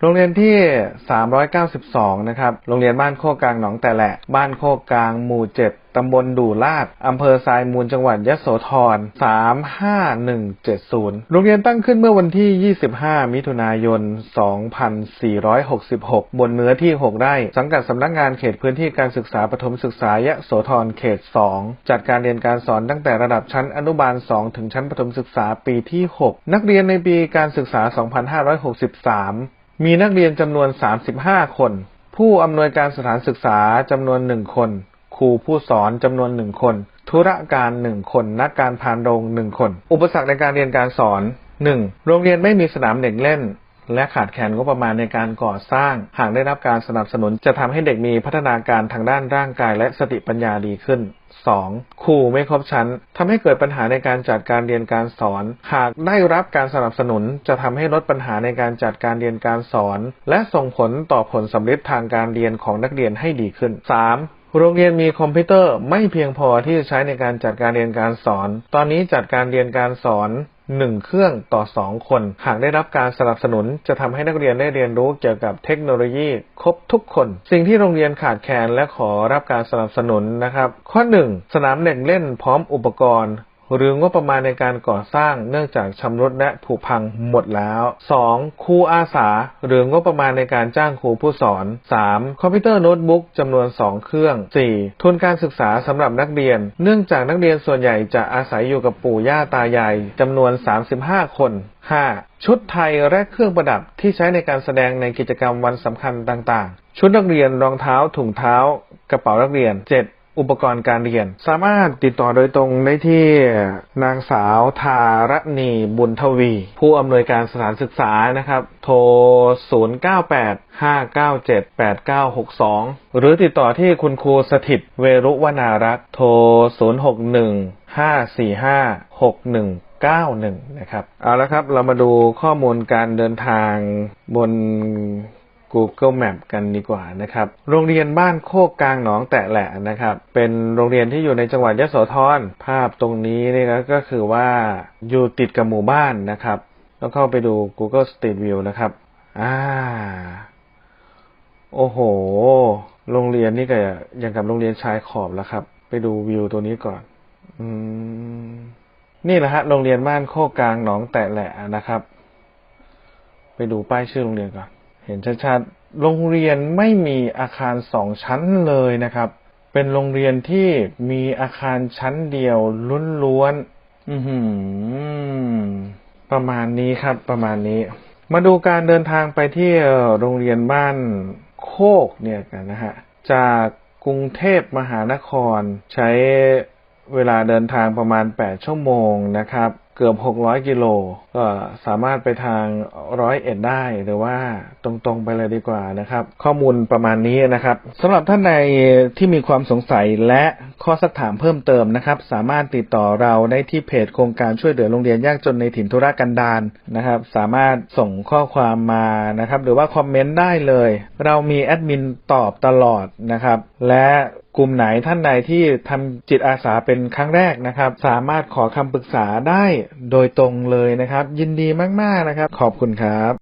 โรงเรียนที่ 392 นะครับ โรงเรียนบ้านโคกกลางหนองแต่แหละ บ้านโคกกลาง หมู่ 7 ตำบลดู่ลาด อำเภอทรายมูล จังหวัดยโสธร 35170 โรงเรียนตั้งขึ้นเมื่อวันที่ 25 มิถุนายน 2466 บนเนื้อที่ 6 ไร่ สังกัดสำนักงานเขตพื้นที่การศึกษาปฐมศึกษายโสธร เขต 2 จัดการเรียนการสอนตั้งแต่ระดับชั้นอนุบาล 2 ถึงชั้นประถมศึกษาปีที่ 6 นักเรียนในปีการศึกษา 2563 มีนักเรียนจำนวน 35 คน ผู้อำนวยการสถานศึกษาจำนวน1คน ครูผู้สอนจำนวน1คน ธุรการ1คน นักการพานโรง1คน อุปสรรคในการเรียนการสอน 1. โรงเรียนไม่มีสนามเด็กเล่น และขาดแคลนงบประมาณในการก่อสร้าง หากได้รับการสนับสนุนจะทำให้เด็กมีพัฒนาการทางด้านร่างกายและสติปัญญาดีขึ้น 2. ครูไม่ครบชั้นทำให้เกิดปัญหาในการจัดการเรียนการสอน หากได้รับการสนับสนุนจะทำให้ลดปัญหาในการจัดการเรียนการสอน และส่งผลต่อผลสำเร็จทางการเรียนของนักเรียนให้ดีขึ้น 3. โรงเรียนมีคอมพิวเตอร์ไม่เพียงพอที่จะใช้ในการจัดการเรียนการสอน ตอนนี้จัดการเรียนการสอน หนึ่งเครื่องต่อสองคน หากได้รับการสนับสนุน จะทำให้นักเรียนได้เรียนรู้เกี่ยวกับเทคโนโลยีครบทุกคน สิ่งที่โรงเรียนขาดแคลนและขอรับการสนับสนุนนะครับ ข้อ 1 สนามเด็กเล่นพร้อมอุปกรณ์ หรืองบประมาณในการก่อสร้างเนื่องจากชำรุดและผุพังหมดแล้ว 2. ครูอาสา หรืองบประมาณในการจ้างครูผู้สอน 3. คอมพิวเตอร์โน้ตบุ๊กจำนวน 2 เครื่อง 4. ทุนการศึกษาสำหรับนักเรียน เนื่องจากนักเรียนส่วนใหญ่จะอาศัยอยู่กับปู่ย่าตายายจำนวน 35 คน 5. ชุดไทยและเครื่องประดับที่ใช้ในการแสดงในกิจกรรมวันสำคัญต่างๆ ชุดนักเรียนรองเท้าถุงเท้ากระเป๋านักเรียน 7. อุปกรณ์การเรียน สามารถติดต่อโดยตรงได้ที่นางสาวทารณีบุญทวี ผู้อำนวยการสถานศึกษานะครับ โทร 0985978962 หรือติดต่อที่คุณครูสถิตเวรุวนารักษ์โทร 06154561 91 นะครับ เอาละครับ เรามาดูข้อมูลการเดินทางบน Google Map กันดีกว่านะครับ โรงเรียนบ้านโคกกลางหนองแตะแหละนะครับ เป็นโรงเรียนที่อยู่ในจังหวัดยะโสธร ภาพตรงนี้นี่ก็คือว่าอยู่ติดกับหมู่บ้านนะครับต้องเข้าไปดู Google Street View นะครับ อ่า โอ้โห โรงเรียนนี่ก็อย่างกับโรงเรียนชายขอบแล้วครับ ไปดูวิวตัวนี้ก่อน อืม นี่แหละฮะ โรงเรียนบ้านโคกกลางหนองแตะแหละนะครับ ไปดูป้ายชื่อโรงเรียนก่อน เห็นชัดๆ โรงเรียนไม่มีอาคารสองชั้นเลยนะครับ เป็นโรงเรียนที่มีอาคารชั้นเดียวล้วนๆอือหือประมาณนี้ครับ ประมาณนี้ มาดูการเดินทางไปที่โรงเรียนบ้านโคกเนี่ยกันนะฮะ จากกรุงเทพมหานครใช้เวลาเดินทางประมาณ 8 ชั่วโมงนะครับ เกือบ 600 กิโล ก็สามารถไปทางร้อยเอ็ดได้ หรือว่าตรงๆไปเลยดีกว่านะครับ ข้อมูลประมาณนี้นะครับสำหรับท่านใดที่มีความสงสัยและข้อสักถามเพิ่มเติมนะครับ สามารถติดต่อเราได้ที่เพจโครงการช่วยเหลือโรงเรียนยากจนในถิ่นธุรกันดารนะครับ สามารถส่งข้อความมานะครับ หรือว่าคอมเมนต์ได้เลย เรามีแอดมินตอบตลอดนะครับ และ กลุ่มไหนท่านใดที่ทำจิตอาสาเป็นครั้งแรกนะครับ สามารถขอคำปรึกษาได้โดยตรงเลยนะครับ ยินดีมากๆนะครับ ขอบคุณครับ